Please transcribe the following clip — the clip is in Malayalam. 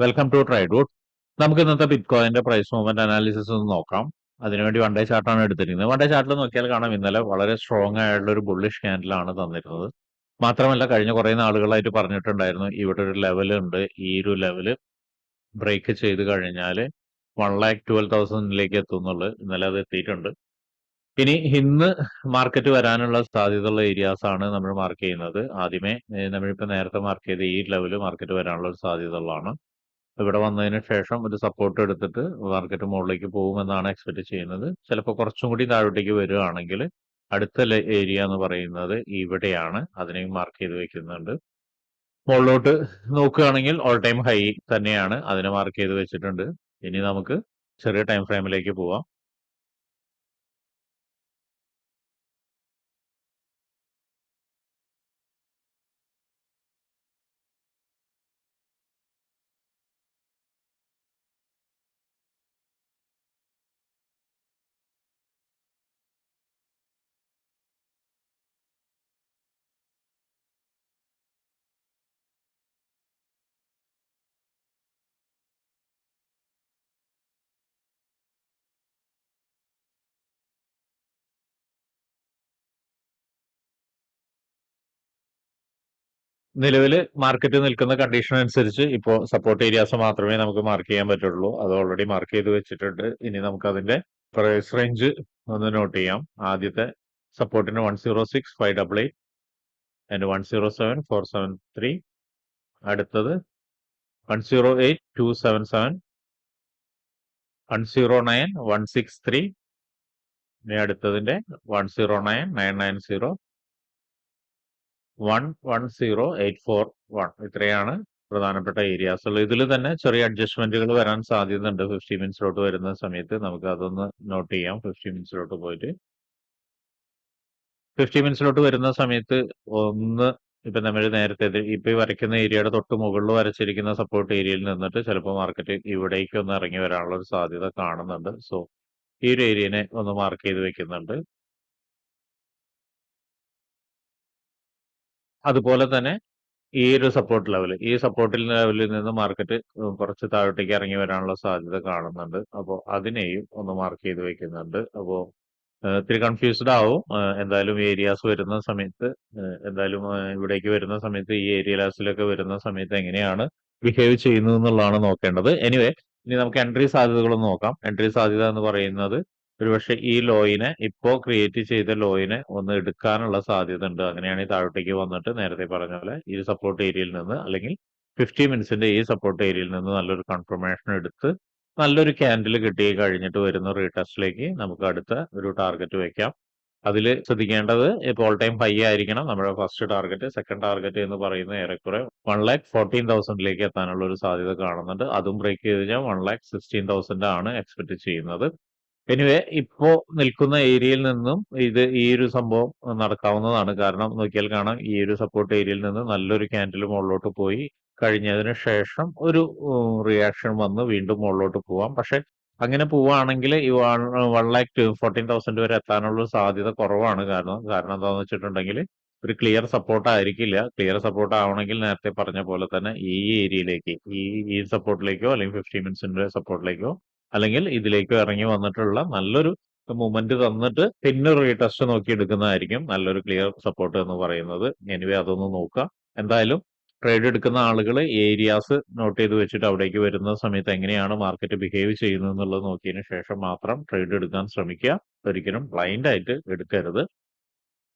വെൽക്കം ടു ട്രൈ ട്രൈഡ്വുഡ് നമുക്ക് ഇന്നത്തെ ബിറ്റ്കോയിന്റെ പ്രൈസ് മൂവ്മെന്റ് അനാലിസിസ് ഒന്ന് നോക്കാം. അതിനുവേണ്ടി വൺ ഡേ ചാർട്ടാണ് എടുത്തിരിക്കുന്നത്. വൺ ഡേ ചാർട്ടിൽ നോക്കിയാൽ കാണാം ഇന്നലെ വളരെ സ്ട്രോങ് ആയിട്ടുള്ള ഒരു ബുള്ളിഷ് ക്യാൻഡിലാണ് തന്നിരുന്നത്. മാത്രമല്ല കഴിഞ്ഞ കുറേ നാളുകളായിട്ട് പറഞ്ഞിട്ടുണ്ടായിരുന്നു ഇവിടെ ഒരു ലെവൽ ഉണ്ട്. ഈ ഒരു ലെവൽ ബ്രേക്ക് ചെയ്ത് കഴിഞ്ഞാൽ വൺ ലാക്ക് ട്വൽവ് തൗസൻഡിലേക്ക് എത്തുന്നുള്ളു ഇന്നലെ അത് എത്തിയിട്ടുണ്ട്. ഇനി ഇന്ന് മാർക്കറ്റ് വരാനുള്ള സാധ്യതയുള്ള ഏരിയാസ് ആണ് നമ്മൾ മാർക്ക് ചെയ്യുന്നത്. ആദ്യമേ നമ്മളിപ്പോൾ നമ്മളിപ്പോ നേരത്തെ മാർക്ക് ചെയ്ത ഈ ലെവൽ മാർക്കറ്റ് വരാനുള്ള ഒരു സാധ്യത ഉള്ളതാണ് ഇവിടെ വന്നതിന് ശേഷം ഒരു സപ്പോർട്ട് എടുത്തിട്ട് മാർക്കറ്റ് മുകളിലേക്ക് പോകുമെന്നാണ് എക്സ്പെക്ട് ചെയ്യുന്നത്. ചിലപ്പോൾ കുറച്ചും കൂടി താഴോട്ടേക്ക് വരികയാണെങ്കിൽ അടുത്ത ഏരിയ എന്ന് പറയുന്നത് ഇവിടെയാണ്. അതിനെയും മാർക്ക് ചെയ്ത് വെക്കുന്നുണ്ട്. മുകളിലോട്ട് നോക്കുകയാണെങ്കിൽ ഓൾ ടൈം ഹൈ തന്നെയാണ്. അതിനെ മാർക്ക് ചെയ്ത് വെച്ചിട്ടുണ്ട്. ഇനി നമുക്ക് ചെറിയ ടൈം ഫ്രെയിമിലേക്ക് പോവാം. നിലവിൽ മാർക്കറ്റ് നിൽക്കുന്ന കണ്ടീഷൻ അനുസരിച്ച് ഇപ്പോൾ സപ്പോർട്ട് ഏരിയാസ് മാത്രമേ നമുക്ക് മാർക്ക് ചെയ്യാൻ പറ്റുള്ളൂ. അത് ഓൾറെഡി മാർക്ക് ചെയ്ത് വെച്ചിട്ടുണ്ട്. ഇനി നമുക്ക് അതിന്റെ പ്രൈസ് റേഞ്ച് ഒന്ന് നോട്ട് ചെയ്യാം. ആദ്യത്തെ സപ്പോർട്ടിന് one zero six five double eight and one zero seven four seven three അടുത്തത് one zero eight two seven seven one zero nine one six three ഇനി അടുത്തതിന്റെ one zero nine nine nine zero one one zero eight four one ഇത്രയാണ് പ്രധാനപ്പെട്ട ഏരിയാസ് ഉള്ളത്. ഇതിൽ തന്നെ ചെറിയ അഡ്ജസ്റ്റ്മെന്റുകൾ വരാൻ സാധ്യതയുണ്ട്. ഫിഫ്റ്റി മിനിറ്റ്സിലോട്ട് വരുന്ന സമയത്ത് നമുക്ക് അതൊന്ന് നോട്ട് ചെയ്യാം. ഫിഫ്റ്റി മിനിറ്റ്സിലോട്ട് പോയിട്ട്. ഫിഫ്റ്റി മിനിറ്റ്സിലോട്ട് വരുന്ന സമയത്ത് ഒന്ന് ഇപ്പൊ നമ്മൾ നേരത്തെ ഇപ്പൊ വരയ്ക്കുന്ന ഏരിയയുടെ തൊട്ട് മുകളിൽ വരച്ചിരിക്കുന്ന സപ്പോർട്ട് ഏരിയയിൽ നിന്നിട്ട് ചിലപ്പോൾ മാർക്കറ്റ് ഇവിടേക്ക് ഒന്ന് ഇറങ്ങി വരാനുള്ള ഒരു സാധ്യത കാണുന്നുണ്ട്. സോ ഈ ഒരു ഏരിയനെ ഒന്ന് മാർക്ക് ചെയ്ത് വെക്കുന്നുണ്ട്. അതുപോലെ തന്നെ ഈ ഒരു സപ്പോർട്ട് ലെവൽ ഈ സപ്പോർട്ട് ലെവലിൽ നിന്ന് മാർക്കറ്റ് കുറച്ച് താഴോട്ടേക്ക് ഇറങ്ങി വരാനുള്ള സാധ്യത കാണുന്നുണ്ട്. അപ്പോൾ അതിനെയും ഒന്ന് മാർക്ക് ചെയ്ത് വെക്കുന്നുണ്ട്. അപ്പോൾ ഇത്തിരി കൺഫ്യൂസ്ഡ് ആവും. എന്തായാലും ഏരിയാസ് വരുന്ന സമയത്ത് എന്തായാലും ഇവിടേക്ക് വരുന്ന സമയത്ത് ഈ ഏരിയാസിലൊക്കെ വരുന്ന സമയത്ത് എങ്ങനെയാണ് ബിഹേവ് ചെയ്യുന്നത് എന്നുള്ളതാണ് നോക്കേണ്ടത്. എനിവേ ഇനി നമുക്ക് എൻട്രി സാധ്യതകളൊന്ന് നോക്കാം. എൻട്രി സാധ്യത എന്ന് പറയുന്നത് ഒരുപക്ഷെ ഈ ലോയിനെ ഇപ്പോ ക്രിയേറ്റ് ചെയ്ത ലോയിനെ ഒന്ന് എടുക്കാനുള്ള സാധ്യത ഉണ്ട് അങ്ങനെയാണെങ്കിൽ താഴോട്ടേക്ക് വന്നിട്ട് നേരത്തെ പറഞ്ഞ പോലെ ഈ സപ്പോർട്ട് ഏരിയയിൽ നിന്ന് അല്ലെങ്കിൽ ഫിഫ്റ്റി മിനിറ്റ്സിന്റെ ഈ സപ്പോർട്ട് ഏരിയയിൽ നിന്ന് നല്ലൊരു കൺഫർമേഷൻ എടുത്ത് നല്ലൊരു ക്യാൻഡിൽ കിട്ടി കഴിഞ്ഞിട്ട് വരുന്ന റീടെസ്റ്റിലേക്ക് നമുക്ക് അടുത്ത ഒരു ടാർഗറ്റ് വെക്കാം. അതിൽ ശ്രദ്ധിക്കേണ്ടത് ഇപ്പോൾ ഓൾ ടൈം ഹൈ ആയിരിക്കണം. നമ്മുടെ ഫസ്റ്റ് ടാർഗറ്റ് സെക്കൻഡ് ടാർഗറ്റ് എന്ന് പറയുന്ന ഏറെക്കുറെ വൺ ലാക്ക് ഫോർട്ടീൻ തൗസൻഡിലേക്ക് എത്താനുള്ള ഒരു സാധ്യത കാണുന്നുണ്ട്. അതും ബ്രേക്ക് ചെയ്ത് കഴിഞ്ഞാൽ വൺ ലാക്ക് സിക്സ്റ്റീൻ തൗസൻഡ് ആണ് എക്സ്പെക്ട് ചെയ്യുന്നത്. എനിവേ ഇപ്പോ നിൽക്കുന്ന ഏരിയയിൽ നിന്നും ഇത് ഈ ഒരു സംഭവം നടക്കാവുന്നതാണ്. കാരണം നോക്കിയാൽ കാണാം ഈ ഒരു സപ്പോർട്ട് ഏരിയയിൽ നിന്ന് നല്ലൊരു ക്യാൻഡിൽ മുകളിലോട്ട് പോയി. കഴിഞ്ഞതിന് ശേഷം ഒരു റിയാക്ഷൻ വന്ന് വീണ്ടും മുകളിലോട്ട് പോവാം. പക്ഷെ അങ്ങനെ പോവുകയാണെങ്കിൽ ഈ one lakh two fourteen thousand വരെ എത്താനുള്ള സാധ്യത കുറവാണ്. കാരണം കാരണം എന്താണെന്ന് വെച്ചിട്ടുണ്ടെങ്കിൽ ഒരു ക്ലിയർ സപ്പോർട്ട് ആയിരിക്കില്ല. ക്ലിയർ സപ്പോർട്ട് ആവണമെങ്കിൽ നേരത്തെ പറഞ്ഞ പോലെ തന്നെ ഈ ഏരിയയിലേക്ക് ഈ ഈ സപ്പോർട്ടിലേക്കോ അല്ലെങ്കിൽ ഫിഫ്റ്റി മിനിറ്റ്സിന്റെ സപ്പോർട്ടിലേക്കോ അല്ലെങ്കിൽ ഇതിലേക്ക് ഇറങ്ങി വന്നിട്ടുള്ള നല്ലൊരു മൂവ്മെന്റ് തന്നിട്ട് പിന്നെ റീടെസ്റ്റ് നോക്കി എടുക്കുന്നതായിരിക്കും നല്ലൊരു ക്ലിയർ സപ്പോർട്ട് എന്ന് പറയുന്നത്. എനിവേ അതൊന്ന് നോക്കുക എന്തായാലും ട്രേഡ് എടുക്കുന്ന ആളുകൾ ഏരിയാസ് നോട്ട് ചെയ്ത് വെച്ചിട്ട് അവിടേക്ക് വരുന്ന സമയത്ത് എങ്ങനെയാണ് മാർക്കറ്റ് ബിഹേവ് ചെയ്യുന്നത് എന്നുള്ളത് നോക്കിയതിന് ശേഷം മാത്രം ട്രേഡ് എടുക്കാൻ ശ്രമിക്കുക. ഒരിക്കലും ബ്ലൈൻഡ് ആയിട്ട് എടുക്കരുത്.